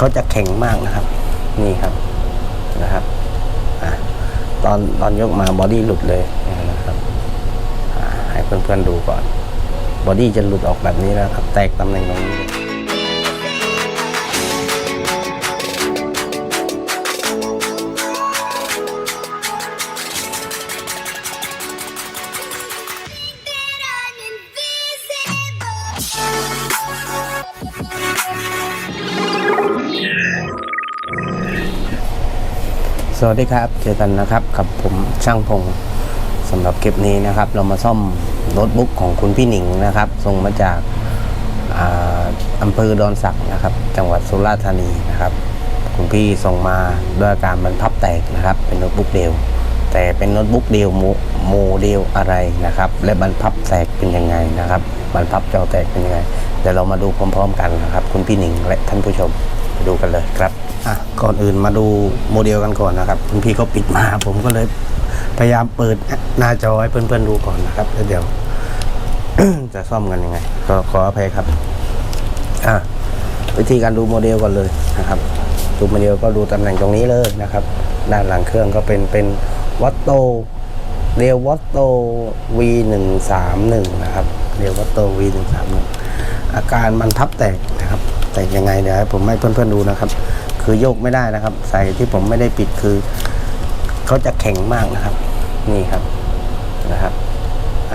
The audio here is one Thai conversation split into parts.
เขาจะแข็งมากนะครับ นี่ครับนะครับอตอนตอนยกมาบอดี้หลุดเลยนะครับให้เพื่อนๆดูก่อนบอดี้จะหลุดออกแบบนี้แล้วครับ แตกตำแหน่งตรงนี้ สวัสดีครับ เจอกันนะครับกับผมช่างพงสำหรับคลิปนี้นะครับ เรามาซ่อมโน้ตบุ๊กของคุณพี่หนิงนะครับส่งมาจากอาอำเภอดอนสักนะครับ จังหวัดสุราษฎร์ธานีนะครับ คุณพี่ส่งมาด้วยอาการมันพับแตกนะครับ เป็นโน้ตบุ๊กเดียว แต่เป็นโน้ตบุ๊กเดียวโมเดลอะไรนะครับ และบรรพับแตกเป็นยังไงนะครับบรรพับจอแตกเป็นยังไงเดี๋ยวเรามาดูพร้อม ๆ กันนะครับ คุณพี่หนิงและท่านผู้ชมดูกันเลยครับ อะก่อนอื่นมาดูโมเดลกันก่อนนะครับคุณพี่เขาปิดมา ผมก็เลยพยายามเปิดหน้าจอให้เพื่อนๆดูก่อนนะครับแล้วเดี๋ยว จะซ่อมกันยังไง ก็ขออภัยครับ อะวิธีการดูโมเดลก่อนเลยนะครับ ดูโมเดลก็ดูตำแหน่งตรงนี้เลยนะครับ ด้านหลังเครื่องก็เป็นเป็นวัตโตเรียววัตโต V131 นะครับเรียววัตโต V131 อาการมันทับแตกนะครับ แตกยังไงเดี๋ยวผมให้เพื่อนๆดูนะครับ คือโยกไม่ได้นะครับ ใส่ที่ผมไม่ได้ปิดคือเขาจะแข็งมากนะครับ นี่ครับนะครับอ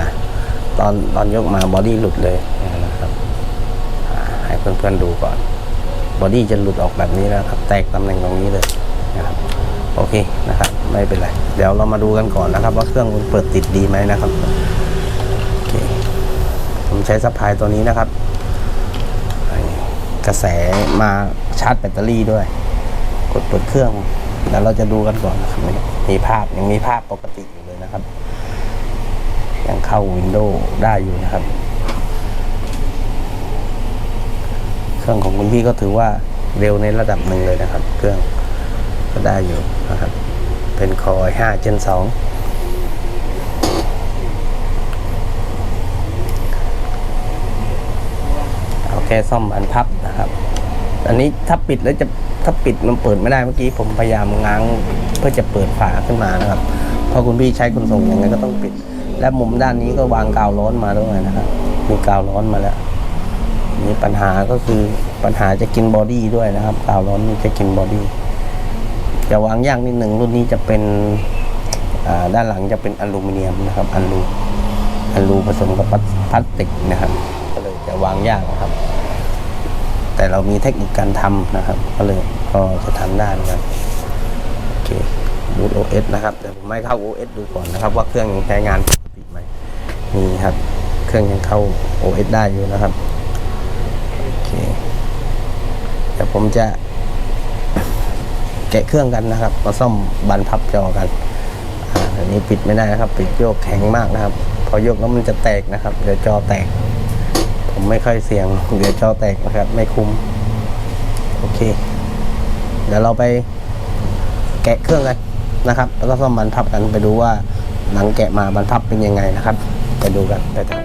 ตอนตอนยกมาบอดี้หลุดเลยนะครับให้เพื่อนๆดูก่อนบอดี้จะหลุดออกแบบนี้นะครับ แตกตำแหน่งตรงนี้เลยนะครับโอเคนะครับ ไม่เป็นไร เดี๋ยวเรามาดูกันก่อนนะครับ ว่าเครื่องมันเปิดติดดีไหมนะครับโอเคผมใช้ซัพายตัวนี้นะครับ กระแสมาชาร์จแบตเตอรี่ด้วย กดเปิดเครื่องแล้วเราจะดูกันก่อนนะครับมีภาพยังมีภาพปกติอยู่เลยนะครับ ยังเข้าวินโดว์ได้อยู่นะครับ เครื่องของคุณพี่ก็ถือว่าเร็วในระดับหนึ่งเลยนะครับ เครื่องก็ได้อยู่นะครับ เป็นคอย5 Gen 2เอา แค่ซ่อมอันพับนะครับ อันนี้ถ้าปิดแล้วจะถ้าปิดมันเปิดไม่ได้เมื่อกี้ผมพยายามง้างเพื่อจะเปิดฝาขึ้นมานะครับเพราะคุณพี่ใช้ขนส่งยังไงก็ต้องปิด และมุมด้านนี้ก็วางกาวร้อนมาด้วยนะครับมีกาวร้อนมาแล้วมีปัญหาก็คือปัญหาจะกินบอดี้ด้วยนะครับกาวร้อนนี่จะกินบอดี้จะวางยากนิดหนึ่งรุ่นนี้จะเป็นด้านหลังจะเป็นอลูมิเนียมนะครับอลูอลูผสมกับพลาสพลาสติกนะครับ ก็เลยจะวางยากนะครับ แต่เรามีเทคนิคการทำนะครับ ก็เลยก็จะทำได้นะครับโอเคบูต OS นะครับเดี๋ยวผมไม่เข้า OS ดูก่อนนะครับ ว่าเครื่องยังใช้งานปกติไหมนี่ครับ เครื่องยังเข้า OS ได้อยู่นะครับโอเคเดี๋ยวผมจะแกะเครื่องกันนะครับมาซ่อมบันพับจอกันอันนี้ปิดไม่ได้นะครับ ปิดโยกแข็งมากนะครับ พอโยกแล้วมันจะแตกนะครับเดี๋ยวจอแตก ผมไม่ค่อยเสี่ยงเดี๋ยวจอแตกนะครับ ไม่คุ้ม โอเค เดี๋ยวเราไปแกะเครื่องกันนะครับ แล้วก็ซ่อมบันพับกันไปดูว่าหลังแกะมาบันพับเป็นยังไงนะครับ ไปดูกันไปทางกัน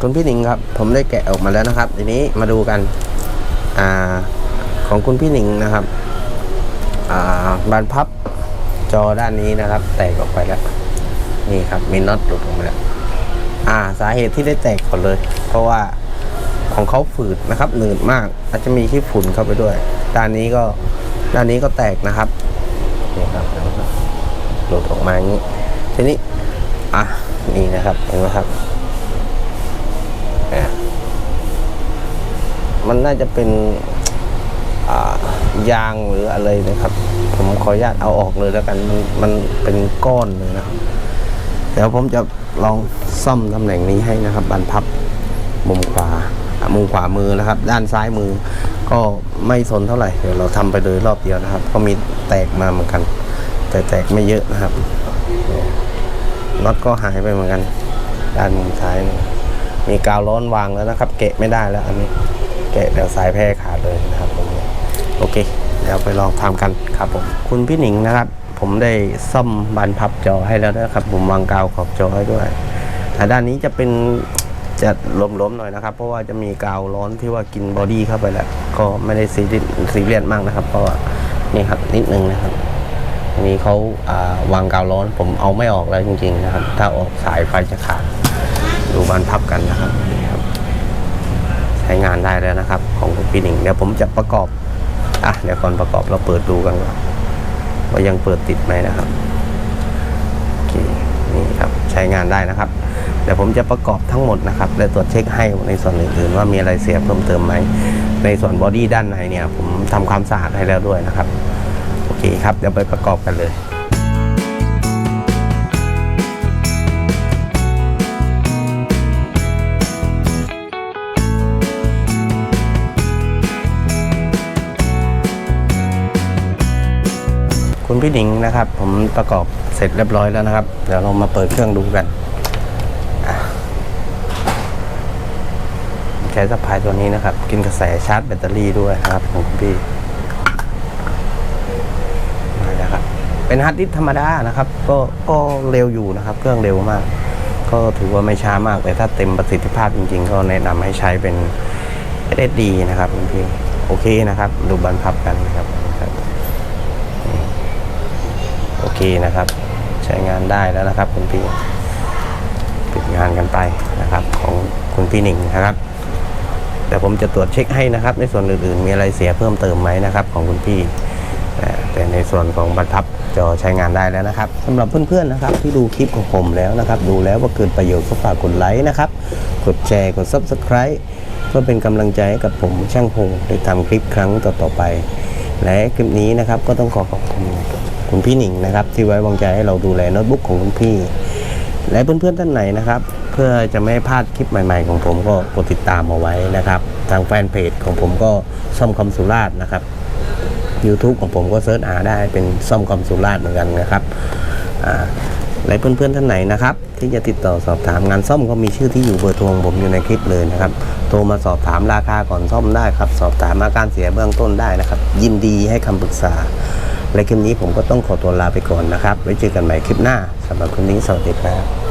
คุณพี่หนิงครับ ผมได้แกะออกมาแล้วนะครับ ทีนี้มาดูกันอ่าของคุณพี่หนิงนะครับอ่าบานพับจอด้านนี้นะครับ แตกออกไปแล้วนี่ครับมีน็อตหลุดออกมาแล้วอ่าสาเหตุที่ได้แตกก่อนเลย เพราะว่าของเขาฝืดนะครับหนืดมาก อาจจะมีขี้ฝุ่นเข้าไปด้วย ด้านนี้ก็ด้านนี้ก็แตกนะครับนี่ครับหลุดออกมาอย่างนี้ทีนี้อะนี่นะครับเห็นไหมครับ มันน่าจะเป็นยางหรืออะไรนะครับ ผมขออนุญาตเอาออกเลยแล้วกันมันมันเป็นก้อนเลยนะครับ เดี๋ยวผมจะลองซ่อมตำแหน่งนี้ให้นะครับบานพับมุมขวามุมขวามือนะครับ ด้านซ้ายมือ ก็ไม่สนเท่าไหร่เดี๋ยวเราทำไปเลยรอบเดียวนะครับ ก็มีแตกมาเหมือนกัน แต่แตกไม่เยอะนะครับน็อตก็หายไปเหมือนกัน ด้านมุมซ้ายนี่มีกาวร้อนวางแล้วนะครับ เกะไม่ได้แล้วอันนี้ เกะเดี๋ยวสายแพร่ขาดเลยนะครับผมโอเค เดี๋ยวไปลองทำกันครับผมคุณพี่หนิงนะครับ ผมได้ซ่อมบานพับจอให้แล้วนะครับ ผมวางกาวขอบจอให้ด้วยแต่ด้านนี้จะเป็นจะล้มๆหน่อยนะครับ เพราะว่าจะมีกาวร้อนที่ว่ากินบอดี้เข้าไปแล้ว ก็ไม่ได้ซีเรียสซีเรียสมากนะครับ เพราะว่านี่ครับนิดนึงนะครับอันนี้เขาาวางกาวร้อน ผมเอาไม่ออกแล้วจริง ๆ นะครับ ถ้าออกสายไฟจะขาดดูบานพับกันนะครับนี่ครับ ใช้งานได้ แล้วนะครับ ของคุณพี่หนิงเดี๋ยวผมจะประกอบอะเดี๋ยวก่อนประกอบเราเปิดดูกันก่อนว่ายังเปิดติดไหมนะครับโอเคนี่ครับใช้งานได้นะครับเดี๋ยวผมจะประกอบทั้งหมดนะครับและตรวจเช็คให้ในส่วนอื่นๆ ว่ามีอะไรเสียเพิ่มเติมไหมในส่วนบอดี้ด้านในเนี่ยผมทำความสะอาดให้แล้วด้วยนะครับโอเคครับเดี๋ยวไปประกอบกันเลย พี่หนิงนะครับ ผมประกอบเสร็จเรียบร้อยแล้วนะครับ เดี๋ยวเรามาเปิดเครื่องดูกันใช้สะพายตัวนี้นะครับ กินกระแสชาร์จแบตเตอรี่ด้วยนะครับของพี่มาแล้วครับ เป็นฮาร์ดดิสธรรมดานะครับ ก็ก็เร็วอยู่นะครับ เครื่องเร็วมาก ก็ถือว่าไม่ช้ามากแต่ถ้าเต็มประสิทธิภาพจริง ๆ ก็แนะนำให้ใช้เป็น SSD นะครับพี่โอเคนะครับ ดูบันพับกันนะครับ คนะครับ ใช้งานได้แล้วนะครับ คุณพี่ปิดงานกันไปนะครับ ของคุณพี่หนิงนะครับ แต่ผมจะตรวจเช็คให้นะครับ ในส่วนอื่นๆ มีอะไรเสียเพิ่มเติมไหมนะครับ ของคุณพี่แต่ในส่วนของบรรทับจอใช้งานได้แล้วนะครับสำหรับเพื่อนๆนะครับ ที่ดูคลิปของผมแล้วนะครับ ดูแล้วว่าเกิดประโยชน์ก็ฝากกดไลค์นะครับ กดแชร์กด Subscribe เพื่อเป็นกำลังใจให้กับผมช่างพงได้ทำคลิปครั้งต่อๆไป และคลิปนี้นะครับก็ต้องขอขอบคุณ คุณพี่หนิงนะครับ ที่ไว้วางใจให้เราดูแลโน้ตบุ๊กของคุณพี่ และเพื่อนๆท่านไหนนะครับ เพื่อจะไม่พลาดคลิปใหม่ ๆ ของผมก็กดติดตามเอาไว้นะครับ ทางแฟนเพจของผมก็ซ่อมคอมสุราษฎร์นะครับ YouTube ของผมก็เซิร์ชหาได้เป็นซ่อมคอมสุราษฎร์เหมือนกันนะครับและเพื่อนๆท่านไหนนะครับ ที่จะติดต่อสอบถามงานซ่อมก็มีชื่อที่อยู่เบอร์โทรของผมอยู่ในคลิปเลยนะครับโทรมาสอบถามราคาก่อนซ่อมได้ครับ สอบถามอาการเสียเบื้องต้นได้นะครับ ยินดีให้คำปรึกษา และคลิปนี้ผมก็ต้องขอตัวลาไปก่อนนะครับ ไว้เจอกันใหม่คลิปหน้าสำหรับคลิปนี้สวัสดีครับ